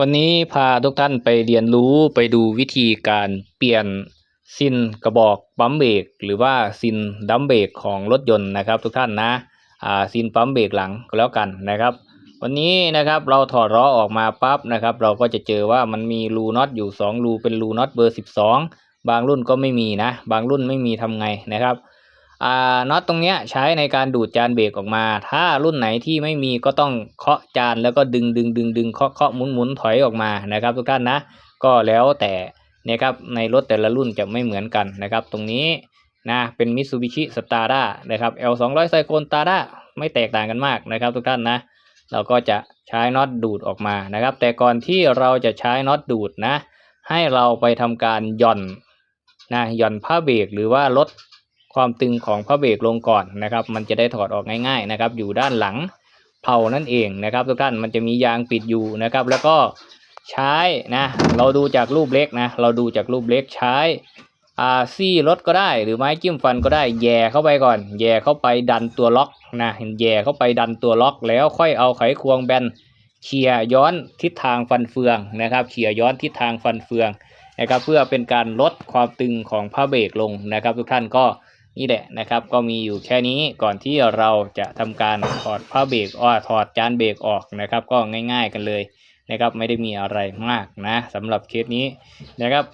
วันนี้พาทุกท่านไปเรียนรู้ไปดูวิธีการเปลี่ยนซินกระบอกปั๊มเบรกหรือว่าซินดัมเบรกของรถยนต์นะครับ ทุกท่านนะอ่าซินปั๊มเบรกหลังก็แล้วกันนะครับ วันนี้นะครับเราถอดล้อออกมาปั๊บนะครับ เราก็จะเจอว่ามันมีรูน็อตอยู่สองรูเป็นรูน็อตเบอร์สิบสองบางรุ่นก็ไม่มีนะ บางรุ่นไม่มีทำไงนะครับ อ่าน็อตตรงเนี้ยใช้ในการดูดจานเบรกออกมา ถ้ารุ่นไหนที่ไม่มีก็ต้องเคาะจานแล้วก็ดึงดึงดึงดึงเคาะเคาะหมุนหมุนถอยออกมานะครับ ทุกท่านนะ ก็แล้วแต่นะครับในรถแต่ละรุ่นจะไม่เหมือนกันนะครับ ตรงนี้นะเป็น Mitsubishi s t a r a นะครับ L 2 0 0 c y c l o n s t a r a ไม่แตกต่างกันมากนะครับ ทุกท่านนะ เราก็จะใช้น็อตดูดออกมานะครับ แต่ก่อนที่เราจะใช้น็อตดูดนะ ให้เราไปทำการหย่อนนะหย่อนผ้าเบรกหรือว่าลด ความตึงของผ้าเบรกลงก่อนนะครับ มันจะได้ถอดออกง่าย ๆนะครับ อยู่ด้านหลังเผานั่นเองนะครับ ทุกท่านมันจะมียางปิดอยู่นะครับ แล้วก็ใช้นะเราดูจากรูปเล็กนะเราดูจากรูปเล็กใช้อาซี่รถก็ได้หรือไม้จิ้มฟันก็ได้แย่เข้าไปก่อน แย่เข้าไปดันตัวล็อกนะแย่เข้าไปดันตัวล็อก แล้วค่อยเอาไขควงแบนเขี่ยย้อนทิศทางฟันเฟืองนะครับเขี่ยย้อนทิศทางฟันเฟืองนะครับ เพื่อเป็นการลดความตึงของผ้าเบรกลงนะครับ ทุกท่านก็ นี่แหละนะครับ ก็มีอยู่แค่นี้ก่อนที่เราจะทำการถอดผ้าเบรกอ้อถอดจานเบรกออกนะครับ ก็ง่ายๆกันเลยนะครับ ไม่ได้มีอะไรมากนะสำหรับเคสนี้นะครับ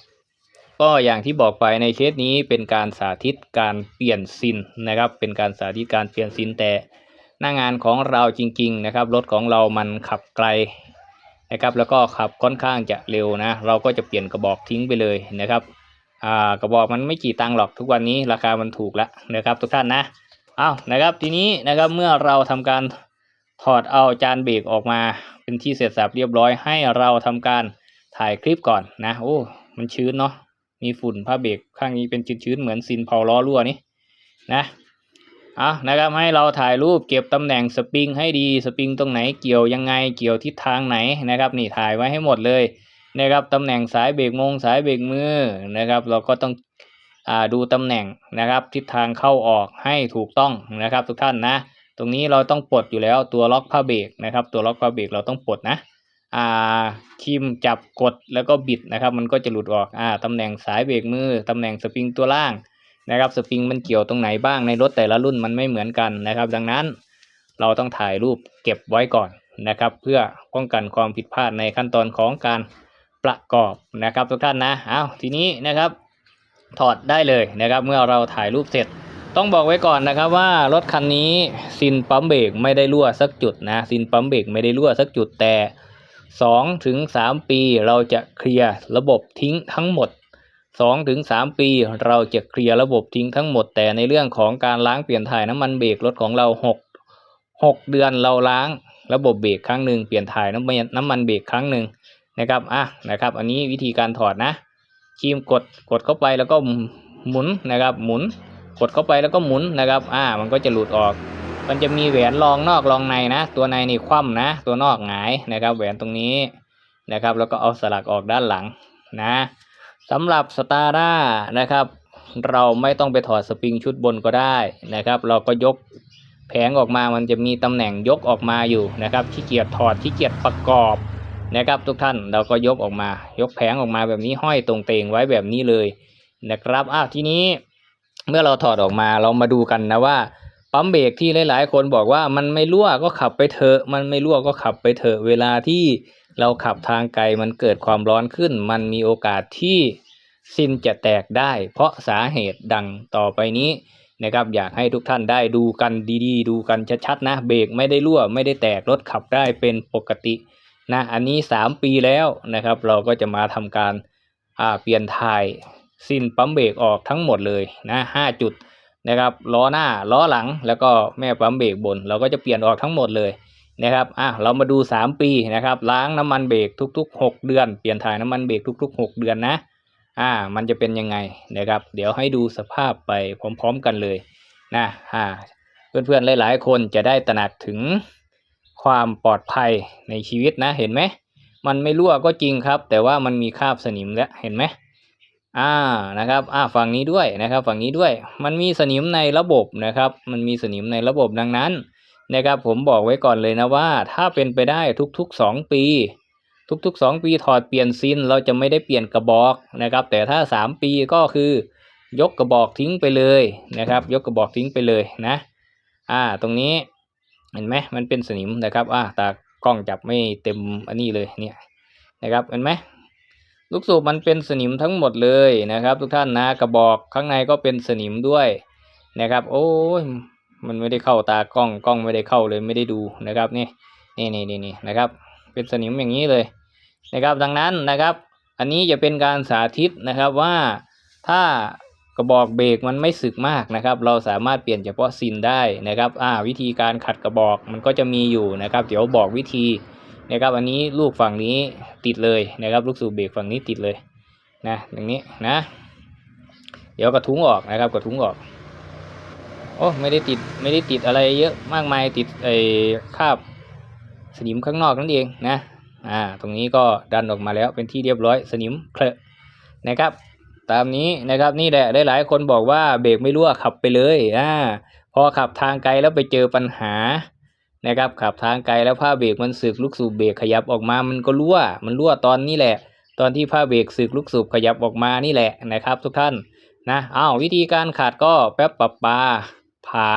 ก็อย่างที่บอกไปในเคสนี้เป็นการสาธิตการเปลี่ยนซินนะครับ เป็นการสาธิตการเปลี่ยนซินแต่หน้างานของเราจริง ๆนะครับรถของเรามันขับไกลนะครับ แล้วก็ขับค่อนข้างจะเร็วนะ เราก็จะเปลี่ยนกระบอกทิ้งไปเลยนะครับ อ่ากระบอกมันไม่กี่ตังค์หรอกทุกวันนี้ราคามันถูกแล้วนะครับทุกท่านนะเอานะครับทีนี้นะครับเมื่อเราทำการถอดเอาจานเบรกออกมาเป็นที่เสร็จสับเรียบร้อยให้เราทำการถ่ายคลิปก่อนนะโอ้มันชื้นเนาะมีฝุ่นผ้าเบรกข้างนี้เป็นชื้นๆเหมือนซินเผาล้อรั่วนี่นะเอานะครับให้เราถ่ายรูปเก็บตำแหน่งสปริงให้ดีสปริงตรงไหนเกี่ยวยังไงเกี่ยวทิศทางไหนนะครับ นี่ถ่ายไว้ให้หมดเลย นะครับตำแหน่งสายเบรกมงสายเบรกมือนะครับ เราก็ต้องอ่าดูตำแหน่งนะครับทิศทางเข้าออกให้ถูกต้องนะครับ ทุกท่านนะ ตรงนี้เราต้องปลดอยู่แล้วตัวล็อกผ้าเบรกนะครับ ตัวล็อกผ้าเบรกเราต้องปลดนะอ่าคีมจับกดแล้วก็บิดนะครับ มันก็จะหลุดออกอ่าตำแหน่งสายเบรกมือตำแหน่งสปริงตัวล่างนะครับสปริงมันเกี่ยวตรงไหนบ้างในรถแต่ละรุ่นมันไม่เหมือนกันนะครับ ดังนั้นเราต้องถ่ายรูปเก็บไว้ก่อนนะครับ เพื่อป้องกันความผิดพลาดในขั้นตอนของการ ประกอบนะครับทุกท่านนะเอาทีนี้นะครับถอดได้เลยนะครับเมื่อเราถ่ายรูปเสร็จ ต้องบอกไว้ก่อนนะครับว่ารถคันนี้ซินปั๊มเบรกไม่ได้รั่วสักจุดนะซินปั๊มเบรกไม่ได้รั่วสักจุดแต่2ถึง3ปีเราจะเคลียร์ระบบทิ้งทั้งหมด2ถึง3ปีเราจะเคลียร์ระบบทิ้งทั้งหมด แต่ในเรื่องของการล้างเปลี่ยนถ่ายน้ำมันเบรกรถของเรา 6 6 เดือนเราล้างระบบเบรกครั้งหนึ่งเปลี่ยนถ่ายน้ำมันน้ำมันเบรกครั้งหนึ่ง นะครับอะนะครับ อันนี้วิธีการถอดนะครีมกดกดเข้าไปแล้วก็หมุนนะครับหมุนกดเข้าไปแล้วก็หมุนนะครับอ่ามันก็จะหลุดออก มันจะมีแหวนรองนอกรองในนะ ตัวในนี่คว่ำนะ ตัวนอกหงายนะครับ แหวนตรงนี้นะครับ แล้วก็เอาสลักออกด้านหลังนะสำหรับสตาร์ด้านะครับ เราไม่ต้องไปถอดสปริงชุดบนก็ได้นะครับ เราก็ยกแผงออกมามันจะมีตำแหน่งยกออกมาอยู่นะครับขี้เกียจถอดขี้เกียจประกอบ นะครับทุกท่านเราก็ยกออกมา ยกแผงออกมาแบบนี้ห้อยตรงเตงไว้แบบนี้เลยนะครับอ้าวทีนี้เมื่อเราถอดออกมาเรามาดูกันนะว่าปั๊มเบรกที่หลายๆ คนบอกว่ามันไม่รั่วก็ขับไปเถอะ มันไม่รั่วก็ขับไปเถอะ เวลาที่เราขับทางไกลมันเกิดความร้อนขึ้น มันมีโอกาสที่ซินจะแตกได้ เพราะสาเหตุดังต่อไปนี้นะครับอยากให้ทุกท่านได้ดูกันดีๆ ดูกันชัดๆนะเบรกไม่ได้รั่วไม่ได้แตกรถขับได้เป็นปกติ นะอันนี้ 3 ปีแล้วนะครับ เราก็จะมาทำการาเปลี่ยนถ่ายสิ้นปั๊มเบรกออกทั้งหมดเลยนะห้าจุดนะครับล้อหน้าล้อหลังแล้วก็แม่ปั๊มเบรกบน เราก็จะเปลี่ยนออกทั้งหมดเลยนะครับอะเรามาดู 3 ปีนะครับ ล้างน้ำมันเบรกทุก ๆ 6 เดือน เปลี่ยนถ่ายน้ำมันเบรกทุก ๆ 6 เดือนนะอ่ามันจะเป็นยังไงนะครับ เดี๋ยวให้ดูสภาพไปพร้อม ๆ กันเลยนะอ่าเพื่อนๆหลาย ๆ คนจะได้ตระหนักถึง ความปลอดภัยในชีวิตนะเห็นไหมมันไม่รั่วก็จริงครับ แต่ว่ามันมีคราบสนิมแล้วเห็นไหมอ่านะครับอ่าฝั่งนี้ด้วยนะครับ ฝั่งนี้ด้วย มันมีสนิมในระบบนะครับ มันมีสนิมในระบบดังนั้นนะครับผมบอกไว้ก่อนเลยนะว่า ถ้าเป็นไปได้ทุกๆสองปี ทุกๆสองปีถอดเปลี่ยนซินเราจะไม่ได้เปลี่ยนกระบอกนะครับ แต่ถ้าสามปีก็คือยกกระบอกทิ้งไปเลยนะครับ ยกกระบอกทิ้งไปเลยนะ อ่าตรงนี้ เห็นไหมมันเป็นสนิมนะครับอ่าตากล้องจับไม่เต็มอันนี้เลยเนี่ยนะครับเห็นไหมลูกสูบมันเป็นสนิมทั้งหมดเลยนะครับ ทุกท่านนะกระบอกข้างในก็เป็นสนิมด้วยนะครับ โอ้ยมันไม่ได้เข้าตากล้องกล้องไม่ได้เข้าเลยไม่ได้ดูนะครับนี่นี่นี่นี่นี่นะครับ เป็นสนิมอย่างนี้เลยนะครับ ดังนั้นนะครับ อันนี้จะเป็นการสาธิตนะครับว่าถ้า กระบอกเบรกมันไม่สึกมากนะครับ เราสามารถเปลี่ยนเฉพาะซินได้นะครับอ่าวิธีการขัดกระบอกมันก็จะมีอยู่นะครับ เดี๋ยวบอกวิธีนะครับอันนี้ลูกฝั่งนี้ติดเลยนะครับ ลูกสูบเบรกฝั่งนี้ติดเลยนะอย่างนี้นะ เดี๋ยวกระทุ้งออกนะครับกระทุ้งออกโอ้ไม่ได้ติดไม่ได้ติดอะไรเยอะมากมายติดไอ้คาบสนิมข้างนอกนั่นเองนะอ่าตรงนี้ก็ดันออกมาแล้วเป็นที่เรียบร้อยสนิมเคลอะนะครับ ตามนี้นะครับนี่แหละหลายๆคนบอกว่าเบรกไม่รั่วขับไปเลยอ่าพอขับทางไกลแล้วไปเจอปัญหานะครับขับทางไกลแล้วผ้าเบรกมันสึกลูกสูบเบรกขยับออกมามันก็รั่ว มันรั่วตอนนี้แหละ ตอนที่ผ้าเบรกสึกลูกสูบขยับออกมานี่แหละนะครับ ทุกท่านนะอ้าววิธีการขัดก็แป๊บปับปาผ่า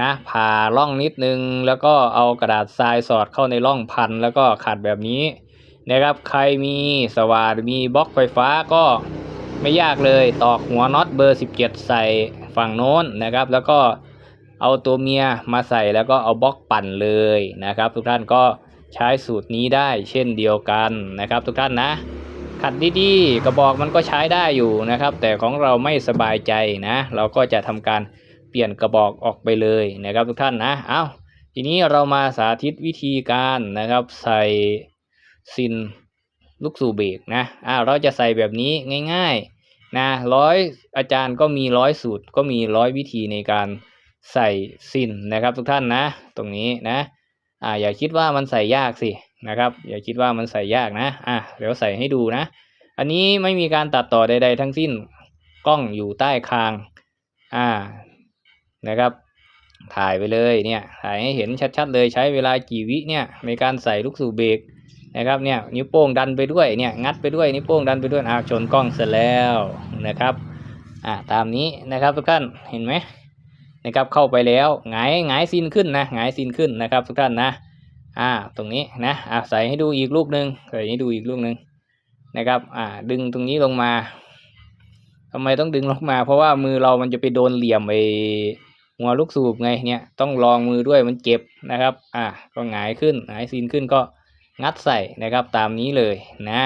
นะผ่าร่องนิดนึง แล้วก็เอากระดาษทรายสอดเข้าในร่องพันแล้วก็ขัดแบบนี้นะครับใครมีสว่านมีบล็อกไฟฟ้าก็ ไม่ยากเลยตอกหัวน็อตเบอร์ 17 ใส่ฝั่งโน้นนะครับ แล้วก็เอาตัวเมียมาใส่แล้วก็เอาบล็อกปั่นเลยนะครับ ทุกท่านก็ใช้สูตรนี้ได้เช่นเดียวกันนะครับ ทุกท่านนะ ขัดดีๆกระบอกมันก็ใช้ได้อยู่นะครับ แต่ของเราไม่สบายใจนะ เราก็จะทำการเปลี่ยนกระบอกออกไปเลยนะครับ ทุกท่านนะเอาทีนี้เรามาสาธิตวิธีการนะครับใส่ซินลูกสูบเบรกนะอ่าเราจะใส่แบบนี้ง่าย ๆ นะร้อยอาจารย์ก็มีร้อยสูตรก็มีร้อยวิธีในการใส่ซินนะครับทุกท่านนะ ตรงนี้นะอ่าอย่าคิดว่ามันใส่ยากสินะครับ อย่าคิดว่ามันใส่ยากนะอ่าเดี๋ยวใส่ให้ดูนะ อันนี้ไม่มีการตัดต่อใด ๆ ทั้งสิ้นกล้องอยู่ใต้คางอ่านะครับ ถ่ายไปเลยเนี่ยถ่ายให้เห็นชัดๆเลยใช้เวลากี่วิเนี่ยในการใส่ลูกสูบเบรก นะครับเนี่ยนิ้วโป้งดันไปด้วยเนี่ยงัดไปด้วยนิ้วโป้งดันไปด้วยอ่าชนกล้องเสร็จแล้วนะครับอ่าตามนี้นะครับทุกท่านเห็นไหมนะครับเข้าไปแล้วหงายหงายซินขึ้นนะหงายซินขึ้นนะครับทุกท่านนะอ่าตรงนี้นะอ่าใส่ให้ดูอีกลูกหนึ่งใส่ให้ดูอีกลูกหนึ่งนะครับอ่าดึงตรงนี้ลงมาทำไมต้องดึงลงมา เพราะว่ามือเรามันจะไปโดนเหลี่ยมไอหัวลูกสูบไงเนี่ยต้องลองมือด้วยมันเจ็บนะครับอ่าก็หงายขึ้นหงายซินขึ้นก็ งัดใส่นะครับตามนี้เลยนะ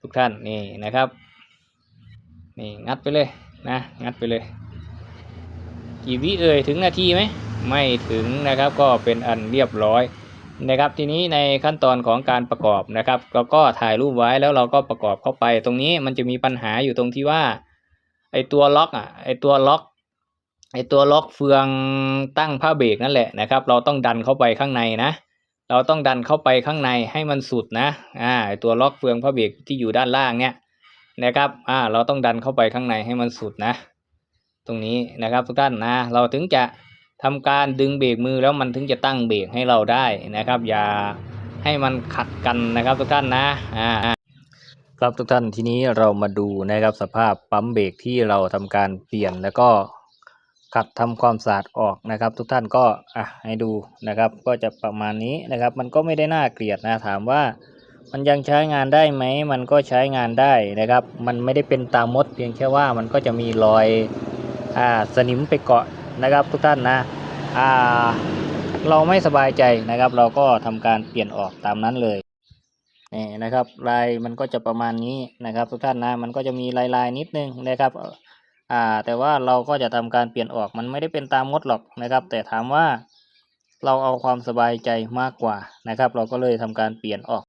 ทุกท่านนี่นะครับนี่งัดไปเลยนะงัดไปเลยกี่วิเอ่ยถึงนาทีไหมไม่ถึงนะครับก็เป็นอันเรียบร้อยนะครับทีนี้ในขั้นตอนของการประกอบนะครับเราก็ถ่ายรูปไว้แล้วเราก็ประกอบเข้าไป ตรงนี้มันจะมีปัญหาอยู่ตรงที่ว่าไอตัวล็อกอะไอตัวล็อกไอตัวล็อกเฟืองตั้งผ้าเบรกนั่นแหละนะครับ เราต้องดันเข้าไปข้างในนะ เราต้องดันเข้าไปข้างในให้มันสุดนะอ่าตัวล็อกเฟืองพระเบรกที่อยู่ด้านล่างเนี่ยนะครับอ่าเราต้องดันเข้าไปข้างในให้มันสุดนะ ตรงนี้นะครับทุกท่านนะ เราถึงจะทำการดึงเบรกมือแล้วมันถึงจะตั้งเบรกให้เราได้นะครับ อย่าให้มันขัดกันนะครับทุกท่านนะอ่าครับทุกท่านทีนี้เรามาดูนะครับสภาพปั๊มเบรกที่เราทำการเปลี่ยนแล้วก็ ขัดทำความสะอาดออกนะครับ ทุกท่านก็อะให้ดูนะครับ ก็จะประมาณนี้นะครับ มันก็ไม่ได้น่าเกลียดนะถามว่า มันยังใช้งานได้ไหมมันก็ใช้งานได้นะครับ มันไม่ได้เป็นตามมดเพียงแค่ว่ามันก็จะมีรอยอ่าสนิมไปเกาะนะครับ ทุกท่านนะอ่าเราไม่สบายใจนะครับ เราก็ทำการเปลี่ยนออกตามนั้นเลยนี่นะครับ ลายมันก็จะประมาณนี้นะครับ ทุกท่านนะมันก็จะมีลายลายนิดนึงนะครับ อ่าแต่ว่าเราก็จะทำการเปลี่ยนออกมันไม่ได้เป็นตามงดหรอกนะครับ แต่ถามว่าเราเอาความสบายใจมากกว่านะครับ เราก็เลยทำการเปลี่ยนออก